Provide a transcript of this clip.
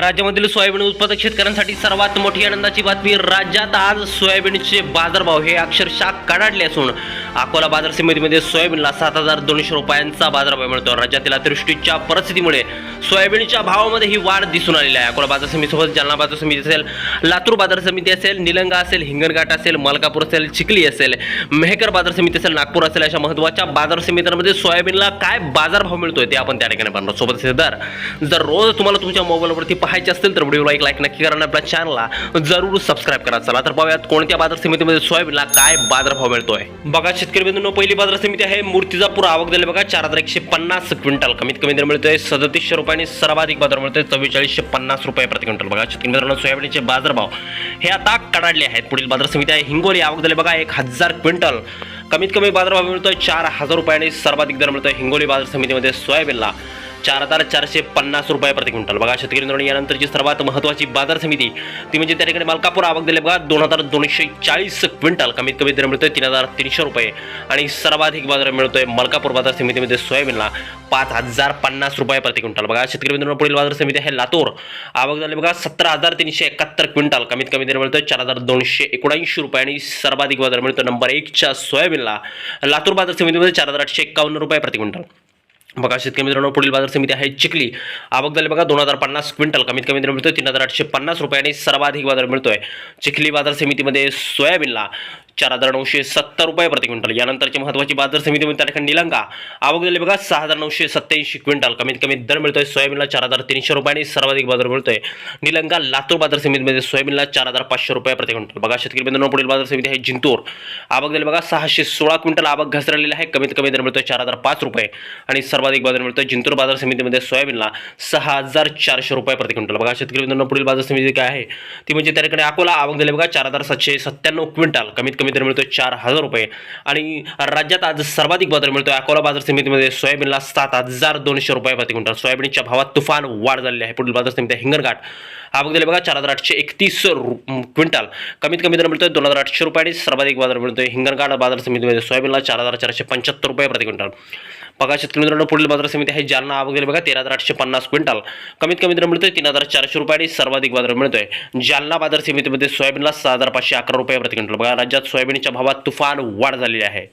राज्यामधील सोयाबीन उत्पादक शेतकऱ्यांसाठी सर्वात मोठी आनंदाची बातमी राज्यात आज सोयाबीनचे बाजारभाव हे अक्षरशः कडाडले असून अकोला बाजार समितीमध्ये सोयाबीनला सात हजार दोनशे रुपयांचा बाजारभाव मिळतो. राज्यातील अतिवृष्टीच्या परिस्थितीमुळे सोयाबीनच्या भावामध्ये ही वाढ दिसून आलेली आहे. अकोला बाजार समितीसोबत जालना बाजार समिती असेल लातूर बाजार समिती असेल निलंगा असेल हिंगणघाट असेल मलकापूर असेल चिखली असेल मेहकर बाजार समिती असेल नागपूर असेल अशा महत्त्वाच्या बाजार समित्यांमध्ये सोयाबीनला काय बाजारभाव मिळतोय ते आपण त्या ठिकाणी पाहणार सोबत दर. जर रोज तुम्हाला तुमच्या मोबाईलवरती पाहायचे असतील तर व्हिडिओला एक लाईक नक्की करा आणि आपल्या चॅनलला जरूर सबस्क्राईब करा. चला तर पाहूयात कोणत्या बाजार समितीमध्ये सोयाबीनला काय बाजारभाव मिळतोय. बघा शेतकरी बंधूंनो पहिली बाजार समिती आहे मूर्तिजापूर. आवक दिले बघा चार हजार एकशे पन्नास क्विंटल. कमीत कमी दर मिळतोय सदतीसशे रुपयांनी सर्वाधिक बाजार मिळतोय चव्वेचाळीसशे पन्नास रुपये प्रति क्विंटल. बघा शेतकरी मित्रांनो सोयाबीनचे बाजारभाव हे आता कडाडले आहेत. पुढील बाजार समिती आहे हिंगोली. आवक दिले बघा एक हजार क्विंटल. कमीत कमी बाजारभाव मिळतोय चार हजार रुपयांनी सर्वाधिक दर मिळतोय हिंगोली बाजार समितीमध्ये सोयाबीनला. चार हजार चारशे पन्नास रुपये प्रति क्विंटल. बघा शेतकरी मित्रांनो यानंतरची सर्वात महत्त्वाची बाजार समिती ती म्हणजे त्या ठिकाणी मलकापूर आवक दिले बघा दोन हजार दोनशे चाळीस क्विंटल. कमीत कमी दर मिळतोय तीन हजार तीनशे रुपये. आणि सर्वाधिक बाजार मिळतोय मलकापूर बाजार समितीमध्ये सोयाबीनला पाच हजार पन्नास रुपये प्रति क्विंटल. बघा शेतकरी मित्रांनो पुढील बाजार समिती आहे लातूर. आवक झाली बघा सतरा हजार तीनशे एकाहत्तर क्विंटल. कमीत कमी दर मिळतोय चार हजार दोनशे एकोणऐंशी रुपये आणि सर्वाधिक बाजार मिळतो नंबर एकच्या सोयाबीनला. लातूर बाजार समितीमध्ये चार हजार आठशे एकावन्न रुपये प्रति क्विंटल. बघा शेतकरी मित्रांनो पुढील बाजार समिती आहे चिखली. आवक झाली बघा दोन हजार पन्नास क्विंटल. कमीत कमी दर मिळतोय तीन हजार आठशे पन्नास रुपये आणि सर्वाधिक बाजार मिळतोय. चिखली बाजार समितीमध्ये सोयाबीनला चार हजार नऊशे सत्तर रुपये प्रति क्विंटल. यानंतरची महत्त्वाची बाजार समितीमध्ये म्हणजे त्या ठिकाणी निलंगा. आवक बघा सहा हजार नऊशे सत्याऐंशी क्विंटल. कमीत कमी दर मिळतोय सोयाबीनला चार हजार तीनशे रुपये आणि सर्वाधिक बाजार मिळतोय निलंगा लातूर बाजार समितीमध्ये सोयाबीनला चार हजार पाचशे रुपये प्रति क्विंटल. बघा शेतकरी मित्रांनो पुढील बाजार समिती आहे जिंतूर. आवक बघा सहाशे सोळा क्विंटल आवक घसरलेली आहे. कमीत कमी दर मिळतोय चार हजार पाच रुपये आणि सर्वाधिक बाजार मिळतोय जिंतूर बाजार समितीमध्ये सोयाबीनला सहा हजार चारशे रुपये प्रति क्विंटल. बघा शेतकरी मित्रांनो पुढील बाजार समिती काय आहे? ती म्हणजे त्या ठिकाणी अकोला आवक झाली बघा चार हजार सातशे सत्त्याण्णव क्विंटल. कमीत कमी दर मिळतोय चार हजार रुपये. आणि राज्यात आज सर्वाधिक बाजार मिळतोय. अकोला बाजार समितीमध्ये सोयाबीनला सात हजार दोनशे रुपये प्रति क्विंटल. सोयाबीनच्या भावात तुफान वाढ झालेली आहे. पुढील बाजार समिती हिंगणघाट. आवक बघा चार हजार आठशे एकतीस क्विंटल. कमीत कमी दर मिळतोय दोन हजार आठशे रुपये आणि सर्वाधिक बाजार मिळतोय हिंगणघाट बाजार समितीमध्ये सोयाबीनला चार हजार चारशे पंच्याहत्तर रुपये प्रति क्विंटल. बघा शेतकरी मित्रांनो पुढील बाजार समिती आहे जालना. आवक बघा तेरा हजार आठशे पन्नास क्विंटल. कमीत कमी दर मिळतोय तीन हजार चारशे रुपये आणि सर्वाधिक बाजार मिळतोय. जालना बाजार समितीमध्ये सोयाबीनला सहा हजार पाचशे अकरा रुपये प्रति क्विंटल. बघा राज्यात सोयाबीनच्या भावात तुफान वाढ झालेली आहे.